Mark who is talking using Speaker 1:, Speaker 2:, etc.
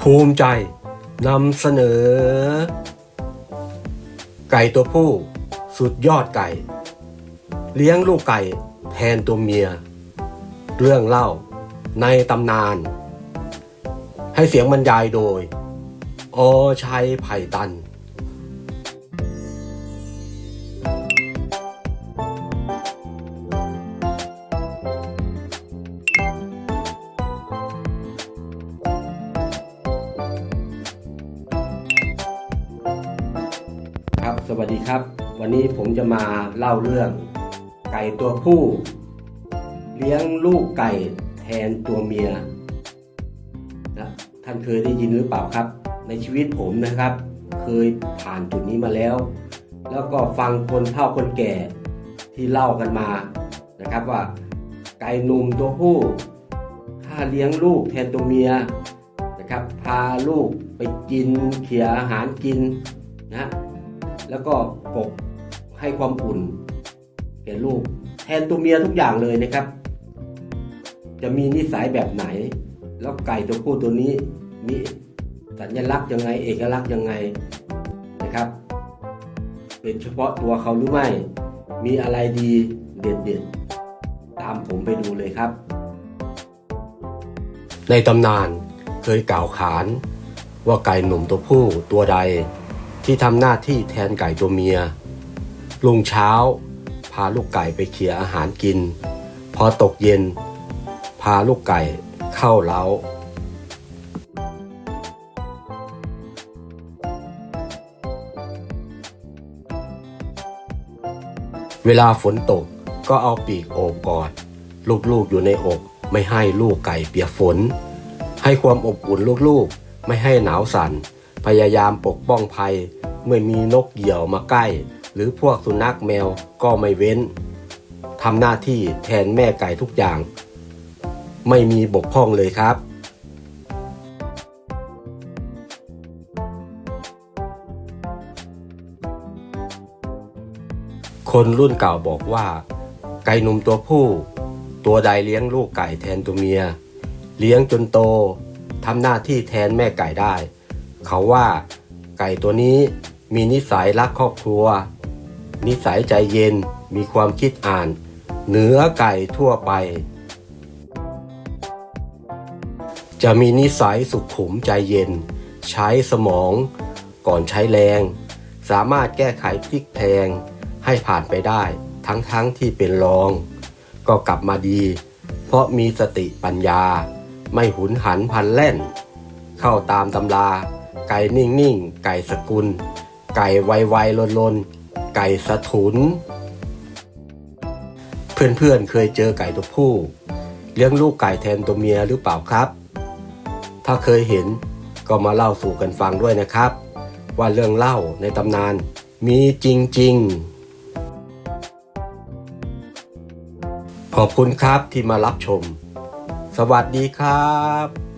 Speaker 1: ภูมิใจนำเสนอ ไก่ตัวผู้ สุดยอดไก่ เลี้ยงลูกไก่แทนตัวเมีย เรื่องเล่าในตำนาน ให้เสียงบรรยายโดย อชัยไผ่ตัน วัสดีครับ วันนี้ผมจะมาเล่าเรื่อง ไก่ตัวผู้ เลี้ยงลูกไก่แทนตัวเมียนะท่านเคยได้ยินหรือเปล่าครับ ในชีวิตผมนะครับ เคยผ่านจุดนี้มาแล้ว แล้วก็ฟังคนเฒ่าคนแก่ที่เล่ากันมานะครับว่า ไก่หนุ่มตัวผู้ถ้าเลี้ยงลูกแทนตัวเมียนะครับ พาลูกไปกินเขี่ยอาหารกินนะ แล้วก็ปกให้ความอุ่นแก่ลูก แทนตัวเมียทุกอย่างเลยนะครับ จะมีนิสัยแบบไหน แล้วไก่ตัวผู้ตัวนี้มีสัญลักษณ์ยังไง เอกลักษณ์ยังไงนะครับ เป็นเฉพาะตัวเขาหรือไม่ มีอะไรดีเด็ดๆ ตามผมไปดูเลยครับ ในตำนานเคยกล่าวขานว่าไก่หนุ่มตัวผู้ตัวใด ที่ทำหน้าที่แทนไก่ตัวเมีย ลุงเช้า พาลูกไก่ไปเขี่ยอาหารกิน พอตกเย็น พาลูกไก่เข้าเล้า เวลาฝนตกก็เอาปีกโอบกอด ลูกๆอยู่ในอกไม่ให้ลูกไก่เปียกฝน ให้ความอบอุ่นลูกๆ ไม่ให้หนาวสั่น พยายามปกป้องภัย เมื่อมีนกเหยี่ยวมาใกล้ หรือพวกสุนัขแมวก็ไม่เว้นทำหน้าที่แทนแม่ไก่ทุกอย่าง ไม่มีบกพร่องเลยครับคนรุ่นเก่าบอกว่า ไก่หนุ่มตัวผู้ ตัวใดเลี้ยงลูกไก่แทนตัวเมีย เลี้ยงจนโตทำหน้าที่แทนแม่ไก่ได้ เขาว่า ไก่ตัวนี้มีนิสัยรักครอบครัว นิสัยใจเย็นมีความคิดอ่าน เหนือไก่ทั่วไป จะมีนิสัยสุขุมใจเย็น ใช้สมองก่อนใช้แรง สามารถแก้ไขพลิกแพงให้ผ่านไปได้ทั้งๆทที่เป็นรอง ก็กลับมาดี เพราะมีสติปัญญา ไม่หุนหันพันแล่น เข้าตามตำรา ไก่นิ่งๆไก่สกุล ไก่ไวๆลนๆไก่สะทุน เพื่อนๆเคยเจอไก่ตัวผู้ เลี้ยงลูกไก่แทนตัวเมียหรือเปล่าครับ ถ้าเคยเห็นก็มาเล่าสู่กันฟังด้วยนะครับ ว่าเรื่องเล่าในตำนานมีจริงๆขอบคุณครับที่มารับชม สวัสดีครับ